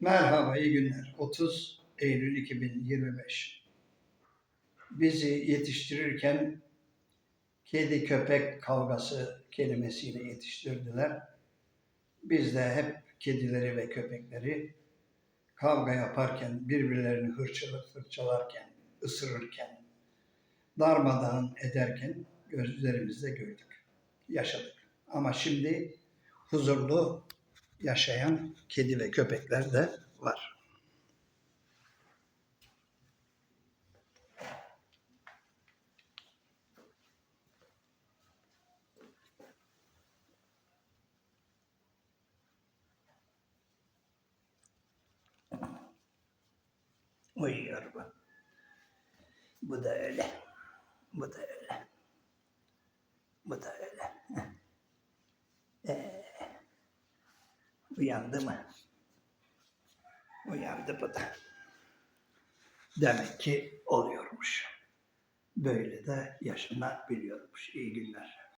Merhaba, iyi günler. 30 Eylül 2025. Bizi yetiştirirken kedi köpek kavgası kelimesiyle yetiştirdiler. Biz de hep kedileri ve köpekleri kavga yaparken, birbirlerini hırçalar, fırçalarken, ısırırken, darmadağın ederken gözlerimizde gördük, yaşadık. Ama şimdi huzurlu yaşayan kedi ve köpekler de var. Uyuyor bu. Bu da öyle. Bu da öyle. Bu da öyle. Ee, uyandı mı? Uyandı bu da. Demek ki oluyormuş. Böyle de yaşanabiliyormuş. İyi günler.